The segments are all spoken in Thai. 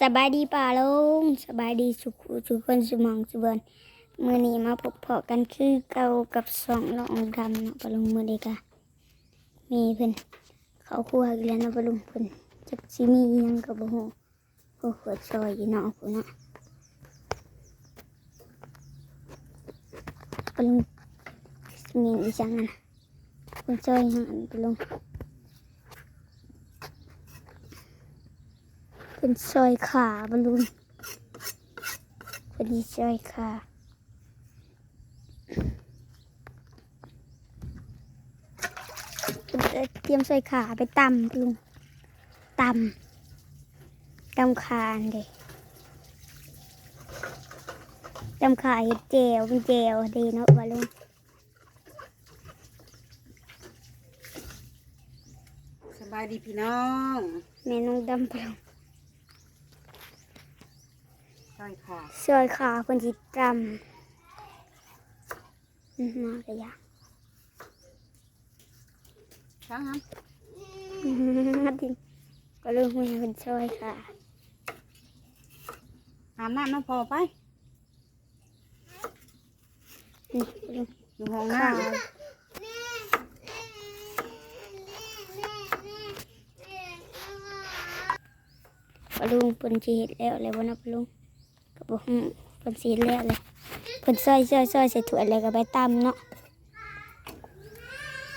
สบายดีป่าลุงสบายดีสุขสุขคนสมองสุบินมือนี้มาพบเพาะกันคือเก่ากับสองน้องดำเนาะปลุงมือเด็กะมีเพิ่นเขาคั่วอีกแล้วนาะปลุงเพิ่นจักสิมีอิยังกับบ่ฮู้ผู้ขวดซอยอยู่นาะพุ่นนาะปลุงมีอีจังอะนะเพิ่นซอยหยังอันปลุง เป็นซอยขาบอลลูนพอดีซอยขาเตรียมซอยขาไปตำบอลลูนตำตำคานเด็ตำขาเห็ดเจวเป็นเจวดีเนาะบอลลูนสบายดีพี่น้อง แม่น้องดำบอลลู นใช่ค่ะซอยขาคนที่ตำอืมมากระยะช้างครับฮัดดิก็เรื่องมันเป็นซอยค่ะอาบน้ำน้ำพอไปนี่ลุงอยู่ห้องน้ค่ะปลุงเพิ่นสิเฮ็ดแล้วเลยบ่นะปลุงก็ บ่ฮู้เพิ่นสิเฮ็ดแล้วเลยเพิ่นซอยซอยซอยใส่ถ้วยแล้วก็ไปตำเนาะ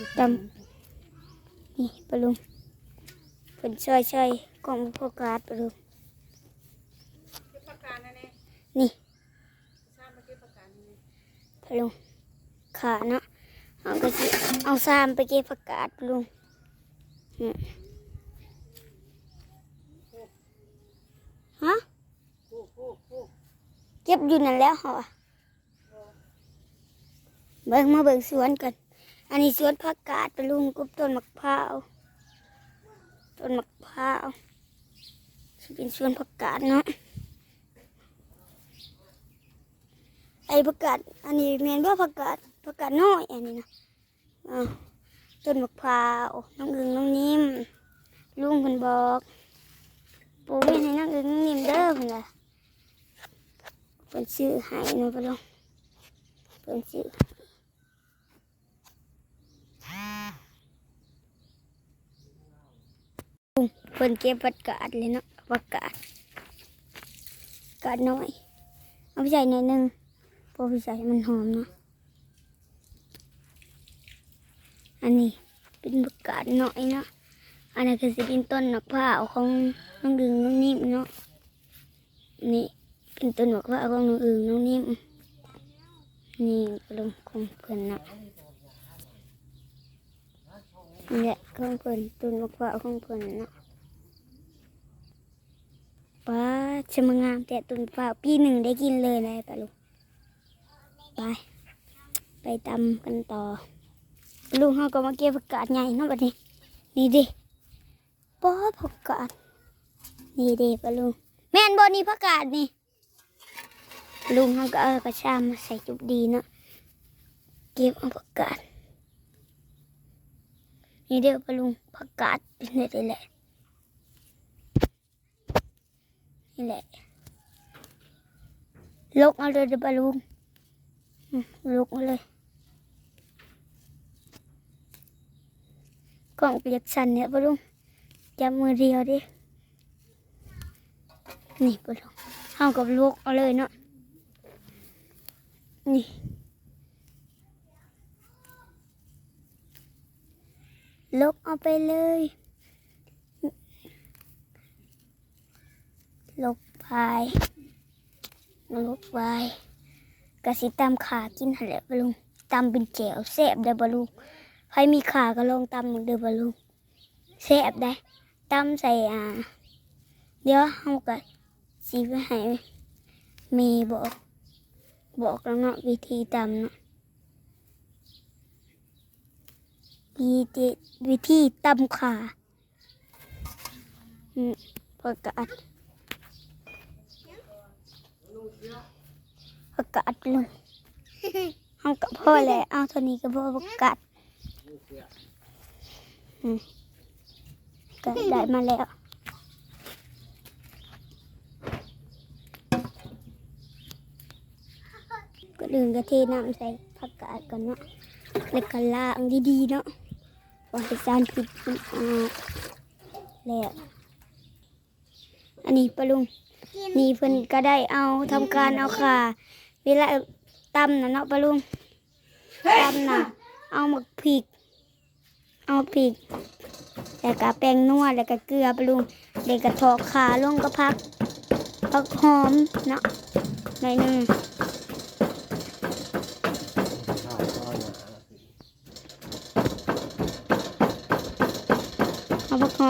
ำตำนี่ปลุงเพิ่นซอยซอยกล่องโฟกัสปลุงนี่ปลุงขาเนาะเอาก็สิเอาซามไปเก็บผักกาดปลุงอืมฮะ คู่คู่คู่ เก็บอยู่นั่นแล้วเหรอเบิ่งมาเบิ่งสวนกัน อันนี้สวนผักกาดไปลุงกุบต้นมะพร้าว ต้นมะพร้าวเป็นสวนผักกาดเนาะ ไอ้ผักกาด อันนี้แมนว่าผักกาดผักกาดน้อยอันนี้นะอ่าต้นมะพร้าว น้องอึงน้องนิ่มลุงเพิ่นบอกปลูกไว้ให้น้องอึงน้องนิ่มเด้อเพิ่นล่ะ เพิ่นซื้อห้เนาะพ่อลุงเพิ่นซื้อเพิ่นเก็บผักกาดเลยเนาะผักกาดกาดน้อย เอาไปใส่หน่อยนึงเพอไปใส่มันหอมเนาะอันนี้เป็นผักกาดน้อยเนาะอันนี้นก็สิเป็นต้นมะพร้าของน้องดึงน้องนิ่มเนาะนี่ เป็นต้นบอกว่าของน้องอื่นน้องนิ่มนี่ลงของเพิ่นนะนี่แหละของเพิ่นต้นบอกว่าของเพิ่นนะป้าชมงามแต่ต้นฟ้าปีหนึ่งได้กินเลยนะปะลุงไป ไปตำกันต่อลุงเขาก็มาเก็บผักกาดใหญ่เนาะบัดนี้ นี่ดิป้าผักกาดนี่ดิปะลุงแม่นบอนี่ผักกาดนี่ ลุงเขาก็เอากระชามมาใส่จุบดีเนาะเก็บเอาผักกาดนี่เดี๋ยวปลุงผักกาดเป็นนี่แหละนี่แหละลกเอาเลยเดี๋ยวปลุงอืมลกเอาเลยกล่องเปียกสันเนี่ยปลุงจับมือเดียวดินี่ปลุงเอากับลกเอาเลยเนาะ นี่ลกเอาไปเลยลกไปลกไปกระสิตำขากินหันแหละบลุงตำเป็นแจวแซบได้บอลุงใครมีขาก็ลองตำหนึ่งเด้อบอลุงแซบได้ตำใส่อ่าเดี๋ยวเฮาก็สิไปให้แมีบอก บอกแล้วเนาะวิธีตำเนาะวิธีวิธีตำขาอืมประกาศประกาศลงเอากับพ่อแหละเอาเท่านี้ก็พ่อประกาศอืมก็ได้มาแล้ว อนอื่นก็เทน้ำใส่ผักกาดก่อนเนาะแล้วก็ล้างดีๆเนาะวางสารพิษมันออกแล้วอันนี้ปะลุงนี่เพิ่นก็ได้เอาทำการเอาขาเวลาตำนะเนาะปะลุงตำนะเอาหมักพริก เอาพริกแล้วก็แป้งนัวแล้วก็เกลือปะลุงเด็กก็ทอกขาลงก็พักพักหอมเนาะหน่อยนึง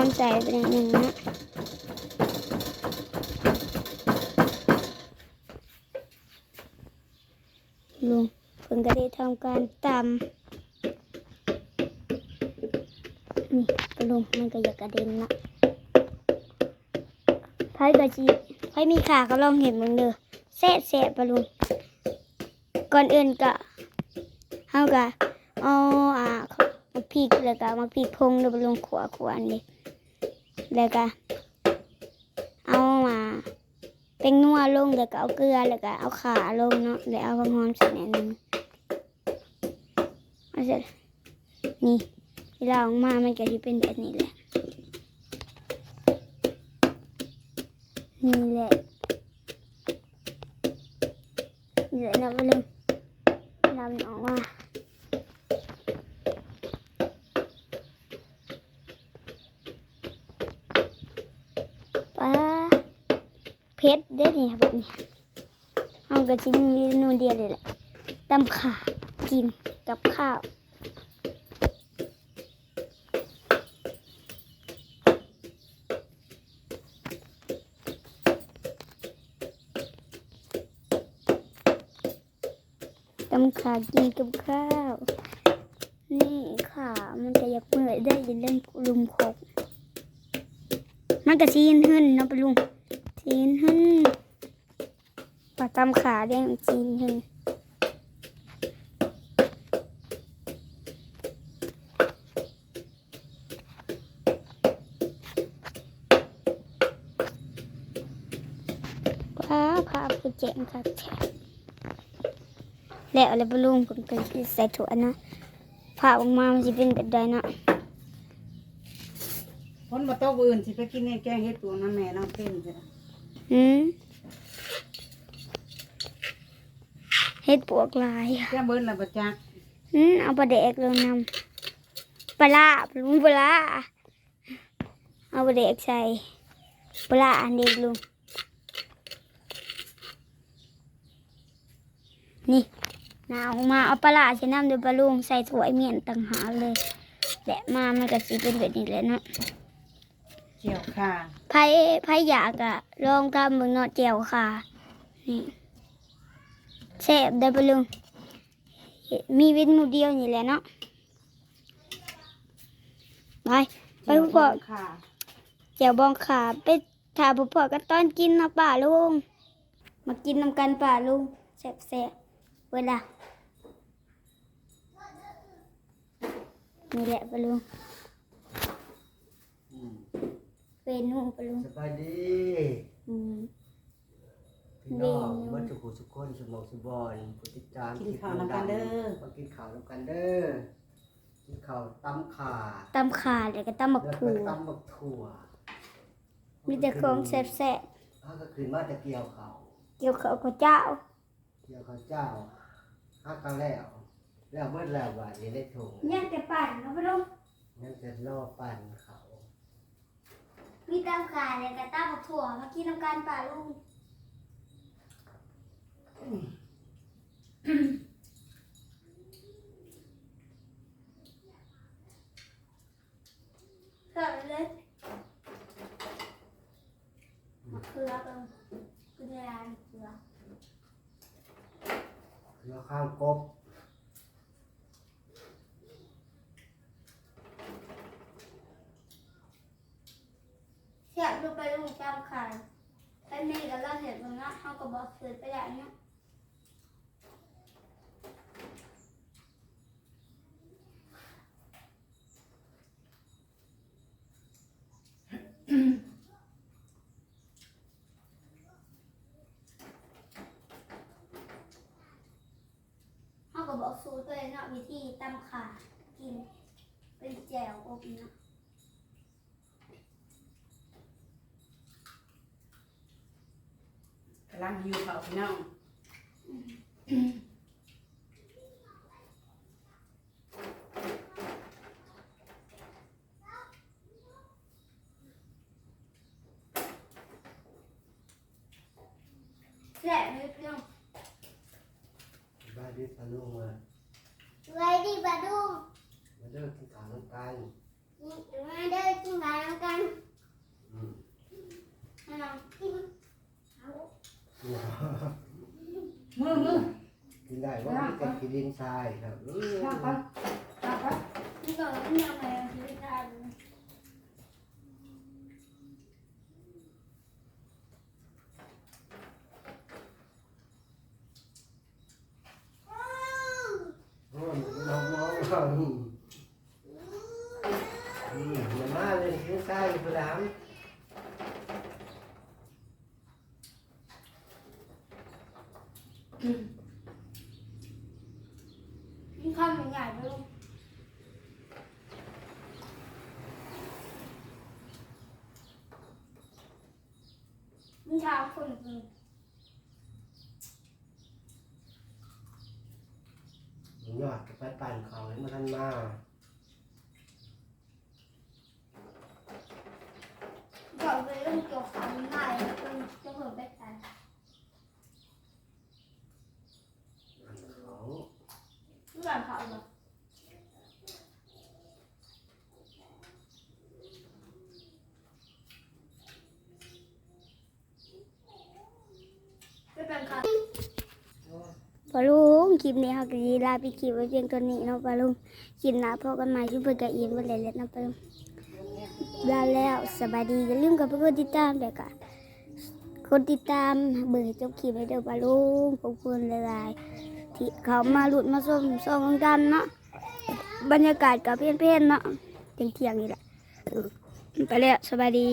เอาพักหอมใส่ไปน่อยหนึ่งนะลุงเพิ่นก็ได้ทำการตำนี่ปะลุงมันก็อยากกระเด็นนะไพ่กระจีไพ่มีขาก็ลองเห็นมึงเด้อแซ่แซ่ปะลุงก่อนอื่นก็เฮาก็เอาอ่ามาพริกแล้วก็มาพริกพงเด้อปะลุงขวขวานเลย แล้วก็เอามาเป็นนัวลงแล้วก็เอาเกลือแล้วก็เอาขาลงเนาะแล้วเอาผักหอมใส่หน่อยหนึงเอาเสร็จนี่เวลาออกมามันก็จะเป็นแบบนี้แหละนี่แหละนี่แหละนะมาเลยนำออกมา เพชรเด็ดนี่ครับแบบนี้เอากระชิ้นเมนูเดียวเลยแหละตำขากินกับข้าวตำขากินกับข้าว นี่ขามันจะอยากเมื่อยได้ยินเล่นลุมคกมันก็ซีนขึ้นเนาะปะลุง ซีนขึ้นปลาตำขาเด้งซีนขึ้นว้าพาไปเจ๋งค่ะแฉะแล้วอะไรบลุงผมก็ใส่ถั่วนะผ่าออกมามันจะเป็นแบบใดนะคนมาโต๊ะอื่นสิไปกินในแกงเฮ็ดตัวน้ำแม่น้องเต้นจ้ะ อืม เฮ็ดปวกลายแกเบิ้ลละประจักษ์อืมเอาปลาแดกลงนำปลาร้าลุงปลาร้าเอาปลาแดกใส่ปลาร้าอันเด็กลุงนี่นาออกมาเอาปลาร้าใส่น้ำเดี๋ยวปลาลุงใส่ถั่วไอเมียนต่างหากเลยแหละมามันก็สิเป็นแบบนี้แหละเนาะเจียวข่าไผไผอยากอะลองทำเมืองเนาะเจียวค่ะนี่ แซ่บได้ปะลุงเห็นมีเว้นหมูเดียวนี่แหละเนาะไปไปเจียวผู้พ่อข่าเจียวบองขาไปถาผู้พ่อกันตอนกินนะป่าลุงมากินนำกันป่าลุงแซ่บแซ่บเวลานี่แหละปะลุงอืมเวนูปะลุงสบายดีอืม พี่น้องเมนูวัดสุขุสุขคนสมองสุบอนผู้ติดตามกินข้าวนำกันเด้อ มากินข้าวนำกันเด้อกินข้าวตำขาตำขาแล้วก็ตำหมักแล้วถั่ก็วตำบักถั่วมีแต่ของแซ่บถ้าก็คืนมาจะเกี่ยวข้าวๆเกี่ยวกับข้าวเจ้า เกี่ยวข้าวเจ้าฮักกันแล้ว แล้วเมื่อแล้วว่าจะได้ถุงยังแต่ปั่นนะพ่อลุงงั้นจะล่อปั่นเขา มีตำขาแล้วก็ตำหมักถั่วมากินน้ำกันป่าลุง เกิดเลยมะเขือเออคุณยายเขือแล้วข้างกบเสียบลงไปลุงตำขาไปนี่ก็เราเห็นตรงนั้นเขาก็บอกเกิดไปแล้วเนี่ย สูตรตัวเองเนาะวิธีตำขากิน เป็นแจ่วอบเนาะกำลังหิวข้าวพี่น้องแซ่บเลย พี่น้องบ้านที่พาลูกมาไว้ดีบาดูมาเลิกกินข้าวน้ำกันมาเด้อกินข้าวกันอืมให้น้องกินเอามือมือกินได้ว่ามีแต่กินดินทรายครับอืมข้าวก่อนข้าวก่อนพี่น้องกินยังไงชีวิตได้เลย โอ้ยน้องมองเราอืมอืมมันมาเลยกินทรายอยู่แล้ว กิ นข้าวใหญ่ๆไปลูกกินข้าวคนอื่นยอดก็ไปปั่นเขาให้มันทันมาก่อนไปเรื่องเกี่ยวกับมันได้จนจะเพิ่มไปกัน ปั่นเขา เพื่อนเขาแบบไม่เป็นค่ะปา ลิปนี้เขาก็ดีลาไปคลิปไว้เพียงตัวนี้เนาะปาลุงคลิปหน้าพบกันใหม่ชุดเพื่อนกับอีนวันเล็กๆเนาะปาลุงลาแล้วสบายดีอย่าลืมกับเพื่อนติดตามเด็กอะคนติดตามเบื่อจบคลิปให้เด้อปาลุงขอบคุณหลายๆที่เขามาหลุดมาส้มส่องกันเนาะบรรยากาศกับเพื่อนๆเนาะเที่ยงๆนี่แหละไปแล้วสบายดี